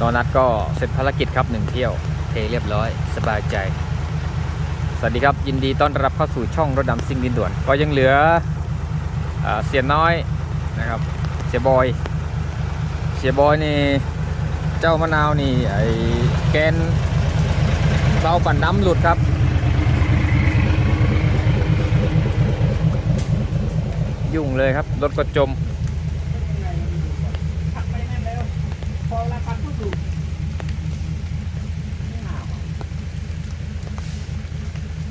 นอนัดก็เสร็จภารกิจครับหนึ่งเที่ยวเทเรียบร้อย สบายใจ สวัสดีครับ ยินดีต้อนรับเข้าสู่ช่องรถดำซิ่งดินด่วน ก็ยังเหลืออเสียน้อยนะครับ เสียบอย เสียบอยนี่ เจ้ามะนาวนี่ไอแกนเบาปั่นน้ำหลุดครับยุ่งเลยครับ รถก็จม ขับไปนั่นแล้วพอเวลาปันก็ดูไม่หนาวอะ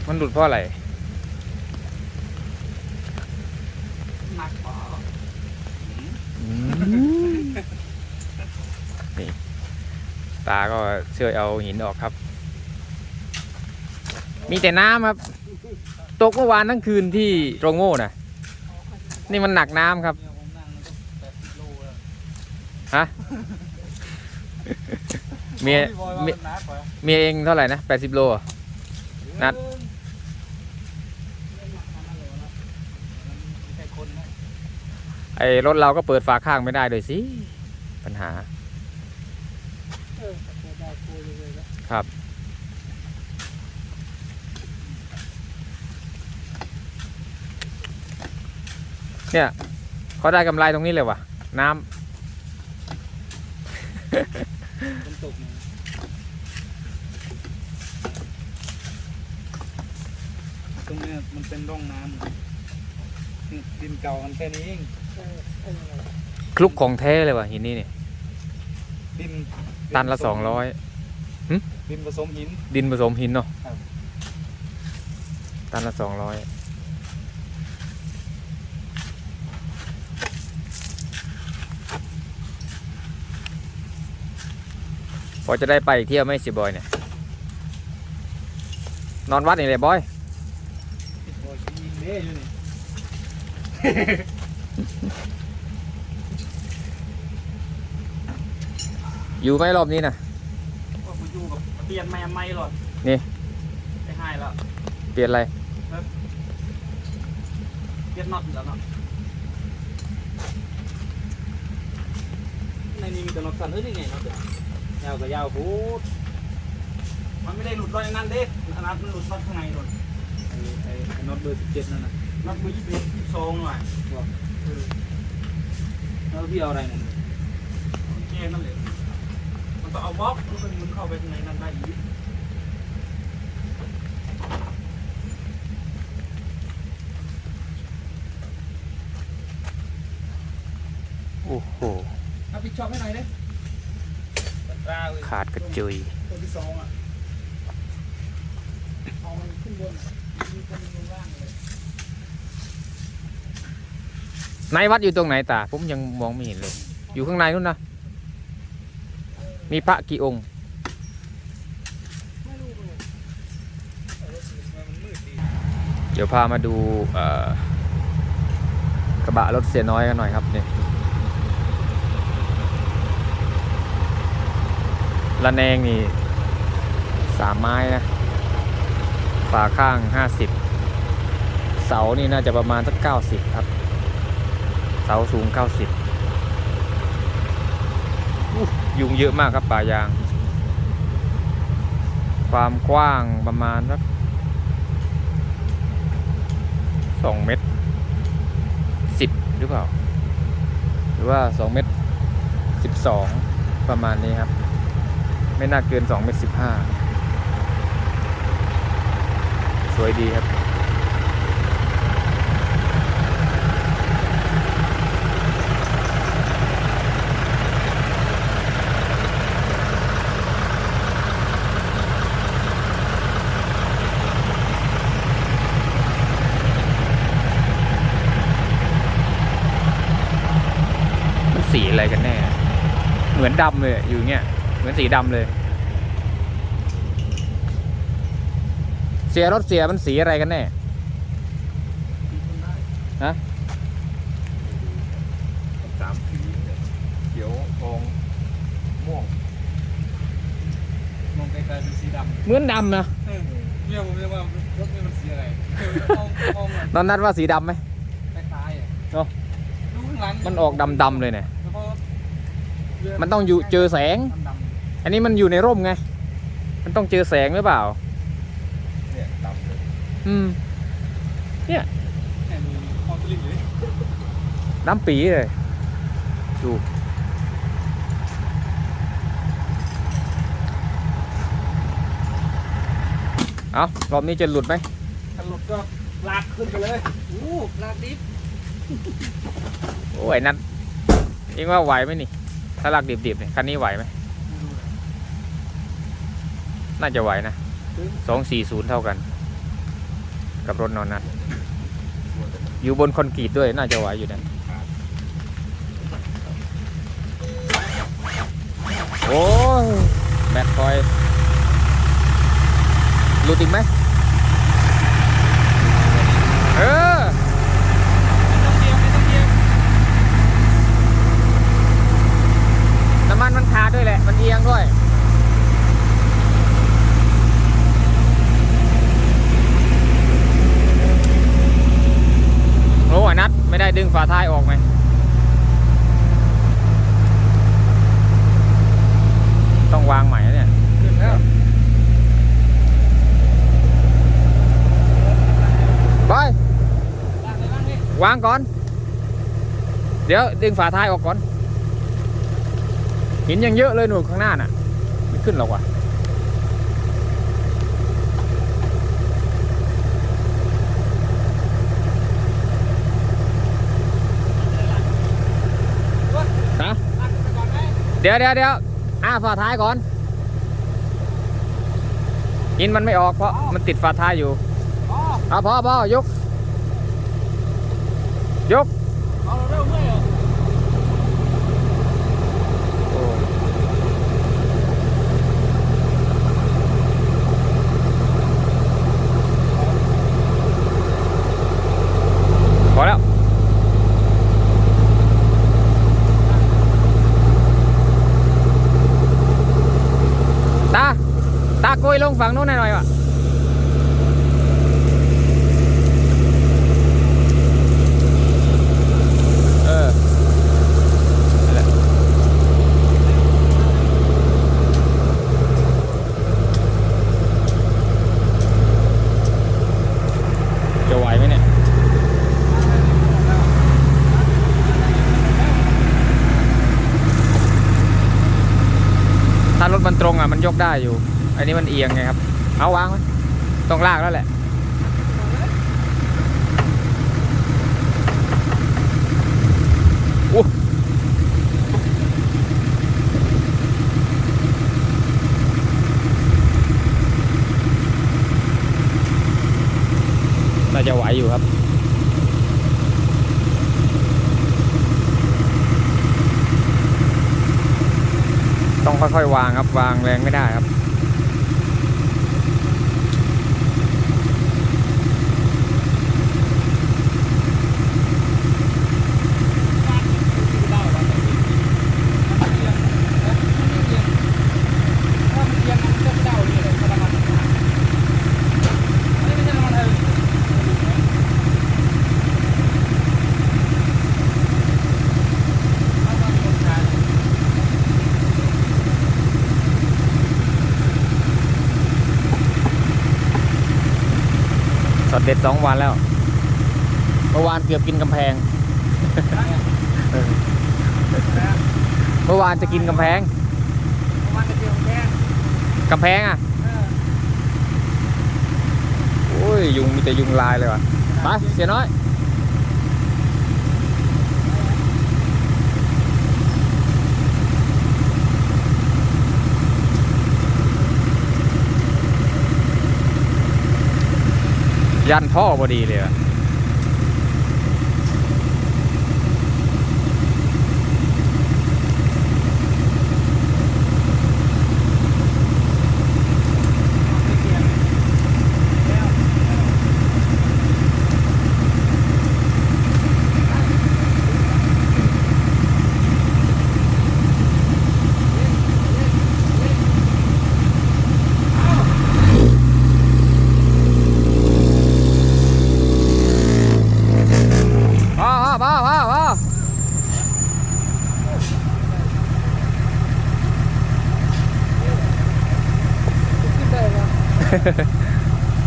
มันหลุดเพราะอะไรหนักกว่านี่ ตาก็ช่วยเอาหินออกครับ มีแต่น้ำครับ ตกเมื่อวานทั้งคืนที่โรงโง่นะนี่มันหนักน้ำครับเนี่ยผมนั่งมันก็แปดสิบโลแล้วฮะเมียพี่บอยว่าเมียมันหนักกว่าเมียเองเท่าไหร่นะ80โลอะนัดเออเรื่องหนักขนาดนั้นเลยวะนะมันมีแคนนะไอ้รถเราก็เปิดฝาข้างไม่ได้เลยสิ ปัญหา เออแต่ได้คุยเลยนะครับ เนี่ยเขาได้กำไรตรงนี้เลยว่ะ น้ฝนตกเนี่ยตรงเนี้ยมันเป็นร่องน้ำ ดินเก่ามันแค่นี้เองำคลุกของแท้เลยว่ะหินนี่เนี่ยดินตันละสองร้อยดินผสมหิน ดินผสมหินเนาะครับตันละสองร้อยพอจะได้ไปเที่ยวไหม่สิบอยเนี่ย นอนวัดนี่เลยบอยโอ้ยยิงเด้อยู่นี่อยู่ไหมรอบนี้นะว่ามาอยู่กับเปลี่ยนไม่ไม่หรอกนี่ไปให้แล้วเปลี่ยนอะไรเปลี่ยนน็อตแล้วเนาะในนี้มีแต่น็อตสั้นเฮ้ยนี่ไงน็อตเนี่ยยาวกับยาวพูดมันไม่ได้หลุดรอยนั่นเด้อันนั้นมันหลุดน็อตข้างในโดนไอ้ไอ้ไอ้น็อตเบอร์สิบเจ็ดนั่นน่ะ น็อตเบอร์ยี่สิบเอ็ดยี่สิบสองหน่อยบอกเออแล้วพี่เอาอะไรนั่นโอเคนั่นเลยมันต้องเอาบล็อกมันก็หมุนเข้าไปข้างในนั้นได้อีกโอ้โหรับผิดชอบให้หน่อยเด้ตราเลยขาดกระจุยตัวที่สองอะเอามันขึ้นบนมีคนลงล่างเลย ในวัดอยู่ตรงไหนตาผมยังมองไม่เห็นเลย อยู่ข้างในนู่นนะ มีพระกี่องค์ เดี๋ยวพามาดูกระบะรถเสียน้อยกันหน่อยครับนี่ละแนงนี่สามไม้นะฝาข้างห้าสิบเสานี่น่าจะประมาณสักเก้าสิบครับ เสาสูงเก้าสิบยุงเยอะมากครับป่ายาง ความกว้างประมาณสักสองเมตรสิบหรือเปล่า หรือว่าสองเมตรสิบสองประมาณนี้ครับ ไม่น่าเกินสองเมตรสิบห้าสวยดีครับ มันสีอะไรกันแน่ เหมือน ดำเลยอยู่เงี้ยเหมือนสีดำเลย เสียรถเสียมันสีอะไรกันแน่ฮะสามสีเนี่ยเขียวทองม่วงมองไกลๆเป็นสีดำเหมือนดำนะเออเนี่ยผมเรียกว่ารถนี่มันสีอะไรเออมองมองเหมือนตอนนัดว่าสีดำไหมคล้ายๆอะเนอะดูข้างหลังมันออกดำๆเลยเนี่ยแล้วก็ มันต้องอยู่เจอแสงดำๆอันนี้มันอยู่ในร่มไง มันต้องเจอแสงหรือเปล่า เนี่ยดำเลยอืมแค่มีคอสลิงเลยน้ำปีเลย ดู เอารอบนี้จะหลุดไหมถ้าหลุดก็ลากขึ้นไปเลยโอ้ลากดิฟโอ้ยนัดเองว่าไหวไหมนี่ ถ้าลากดิบๆเนี่ยคันนี้ไหวไหมน่าจะไหวนะสองสี่ศูนย์เท่ากัน กับรถนอนนัดอยู่บนคอนกรีตด้วยน่าจะไหวอยู่นะโอ้ยแบตคอยหลุดอีกไหมเออ น้ำมันมันขาดด้วยแหละ มันเอียงด้วย โอ้ยนั ดไม่ได้ดึงฝาท้ายออกไหมต้องวางใหม่นะเนี่ยขึ้นแล้วไปลากเลยลากเลยวางก่อน เดี๋ยวดึงฝาท้ายออกก่อนหินยังเยอะเลยหนูนข้างหน้าน่ะไม่ขึ้นหรอกว่ะ ฮะ ลากขึ้นไปก่อนไหม เดี๋ยวเดี๋ยวเดี๋ยวอ้าฝาท้ายก่อน อินมันไม่ออกเพราะมันติดฝาท้ายอยู่อ๋อเอาพอพอยก ยก เอาเร็วๆเมื่อยเหรอ พอแล้ว ตา ตาโกยลงฝั่งนู้นหน่อยๆว่ะ เออนั่นแหละจะไหวไหมเนี่ย ถ้า รถมันตรงอะมันยกได้อยู่ อันนี้มันเอียงไงครับ เอาวางไว้ต้องลากแล้วแหละอู้น่าจะไหวอยู่ครับ ต้องค่อยๆวางครับ วางแรงไม่ได้ครับ สดเด็ดสองวันแล้วเมื่อวานเกือบกินกำแพง เมื่อวานจะกินกำแพงกำแพงอะโอ้ยยุงมีแต่ยุงลายเลยว่ะไปเสียน้อย ยันท่อพอดีเลย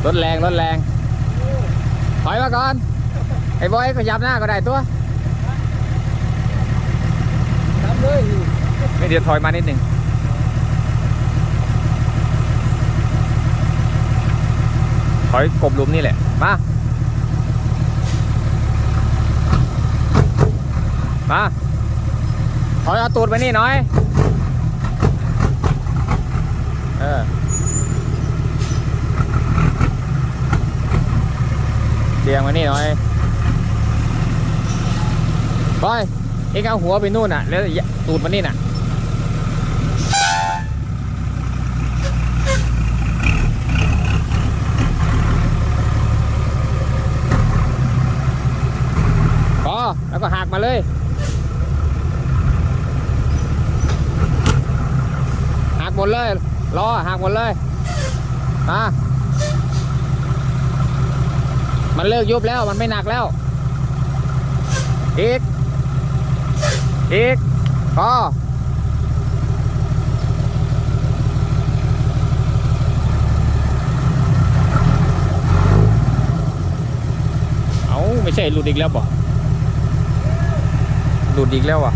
รถแรงรถแรง ถอยมาก่อน ไอ้บอยก็ยับหน้าก็ได้ตัวทำเลยไม่เดี๋ยวถอยมานิดหนึ่งถอยกบหลุมนี่แหละ มา มาถอยเอาตูดไปนี่หน่อย เออ เดียงมานี่หน่อยบอยเอ็งเอาหัวไปนู่นน่ะ แล้วตูดมานี่น่ะพอแล้วก็หักมาเลยหักหมดเลยล้อหักหมดเลยมา มันเลิกยุบแล้วมันไม่หนักแล้ว อีก อีกพอเอาไม่ใช่หลุดอีกแล้วบ่หลุดอีกแล้วอะ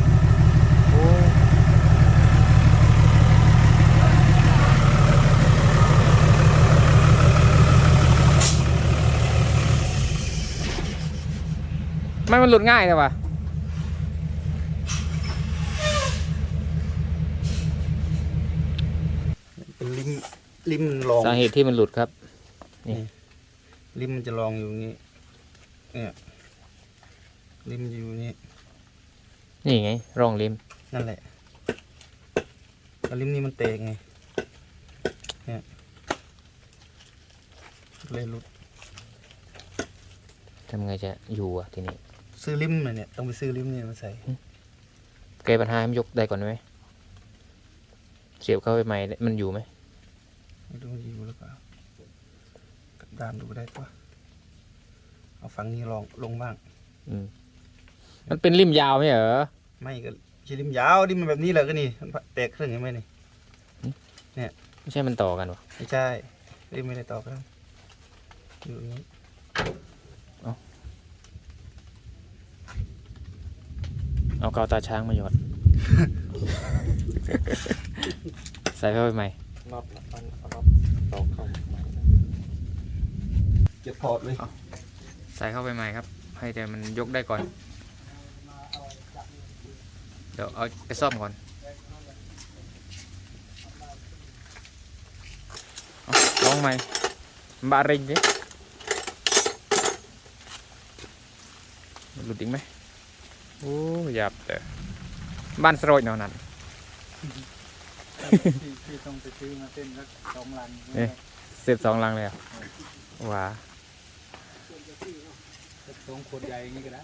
ไม่มันหลุดง่ายเลยวะเป็นริมริมมันรองสาเหตุที่มันหลุดครับริมมันจะรองอยู่อย่างนี้เนี่ยริมมันอยู่อย่างนี้นี่ไงร่องริมนั่นแหละแล้วริมนี้มันเตกไงเนี่ยเลยหลุดทำไงจะอยู่อะทีนี้ ซื้อริมมาเนี่ยต้องไปซื้อริมเนี่ยมาใส่แก้ปัญหาให้มันยกได้ก่อนไหมเสียบเข้าไปใหม่มันอยู่ไหมไม่รู้มันอยู่หรือเปล่ากับด้านดูได้ปะเอาฝั่งนี้ลองลงบ้างอืมมันเป็นริมยาวไหมเหรอไม่ก็ใช้ริมยาวริมมันแบบนี้เลยก็นี่มันแตกครึ่งเห็นไหมนี่ไม่ใช่มันต่อกันวะไม่ใช่ริมไม่ได้ต่อกันอยู่อย่างนี้ เอากาวตาช้างมาหยอด ใส่เข้าไปใหม่น็อตละอันเอาน็อตตอกเข้าใหม่นะเก็บพอร์ตเลยใส่เข้าไปใหม่ครับ ให้แต่มันยกได้ก่อน เดี๋ยวเอาไปซ่อมก่อนเอาลองใหม่บาริงดิหลุดอีกไหม โอ้ยับแต่บ้านสโรยเนาะนั่น ที่ที่ต้องไปซื้อมาเส้นละสองลังเอ๊ะเสียบสองลังเลยเหรอะว้าสองขวดใหญ่อย่างนี้ก็ได้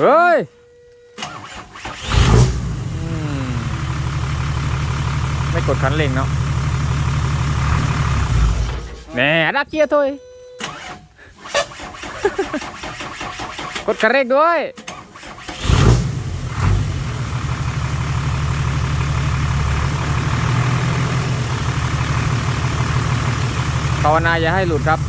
เฮ้ยอืมไม่กดคันเร่งเนาะ แหน่รักเกียร์ตัวเอง กดคันเร่งด้วย ภาวนาอย่าให้หลุดครับ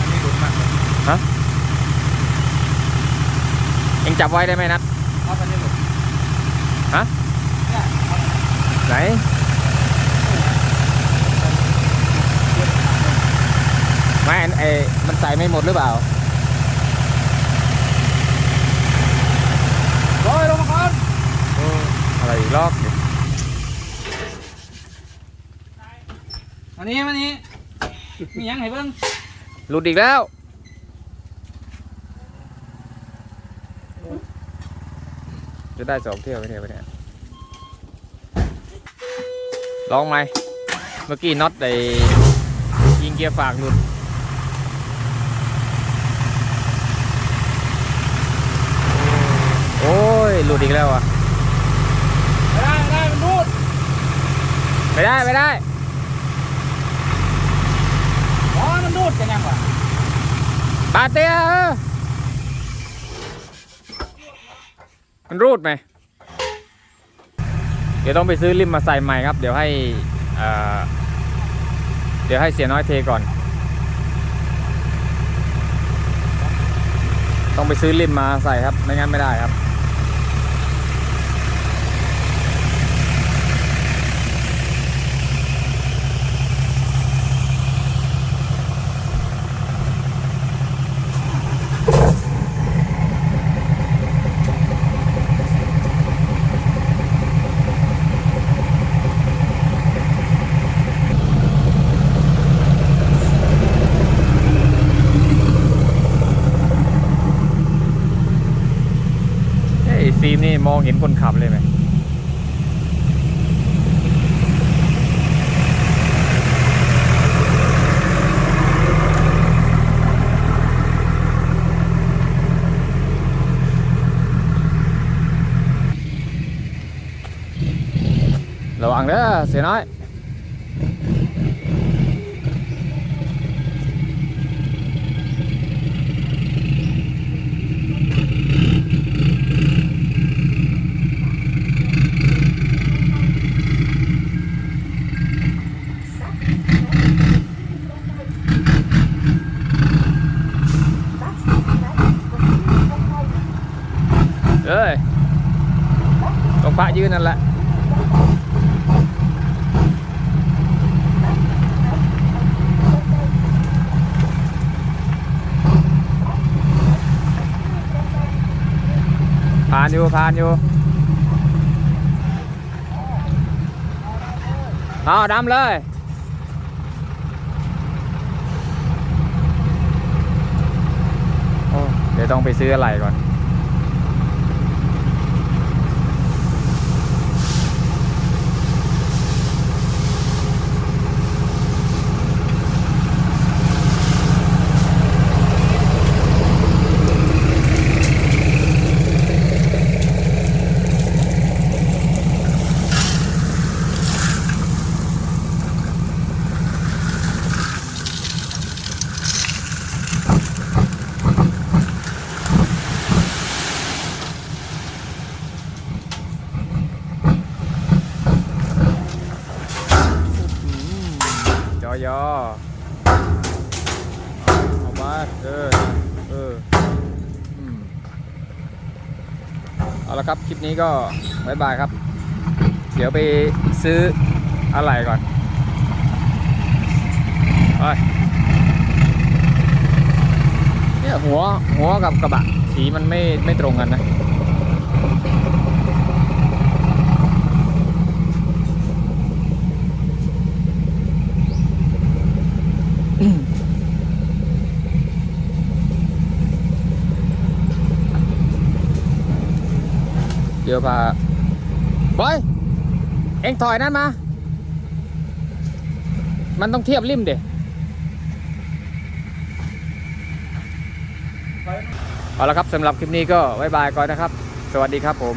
อันนี้หลุดมากเลย เอ็ง จับไว้ได้ไหมนัดเอาอันนี้หลุดฮะเนี่ยเอาไหนไม่อันไอมันใส่ไม่หมดหรือเปล่าร้อยลงมาก่อนอะไรอีกรอบดิอันนี้อันนี้ มีหยังให้เบิ่งหลุดอีกแล้ว จะได้สองเที่ยวไหมเนี่ยวันเนี้ยลองไหมเมื่อกี้น็อตไอยิงเกียร์ฝากหลุดโอ้ยหลุดอีกแล้วอะได้ได้มันรูดไม่ได้ไม่ได้อ๋อมันดูดกันยังวะปาเตียเออ มันรูดไหม เดี๋ยวต้องไปซื้อริมมาใส่ใหม่ครับ เดี๋ยวให้เดี๋ยวให้เสียน้อยเทก่อน ต้องไปซื้อริมมาใส่ครับ ไม่งั้นไม่ได้ครับ ฟิล์มนี่มองเห็นคนขับเลยไหมระวังเด้อเสียน้อย เอ้ยตรงพระยื นนั่นแหละผ่านอยู่ผ่านอยู่เอาดำเลยเดี๋ยวต้องไปซื้ออะไรก่อน จอยอเอามาเออ เอออืม เอาละครับ คลิปนี้ก็บายบายครับ เดี๋ยวไปซื้ออะไรก่อนไปเนี่ยหัวหัวกับกระบะสีมันไม่ไม่ตรงกันนะ ดี๋ยวพาบอย เอ็งถอยนั่นมา มันต้องเทียบริมเด็เอาละครับสำหรับคลิปนี้ก็บายบายก่อนนะครับ สวัสดีครับผม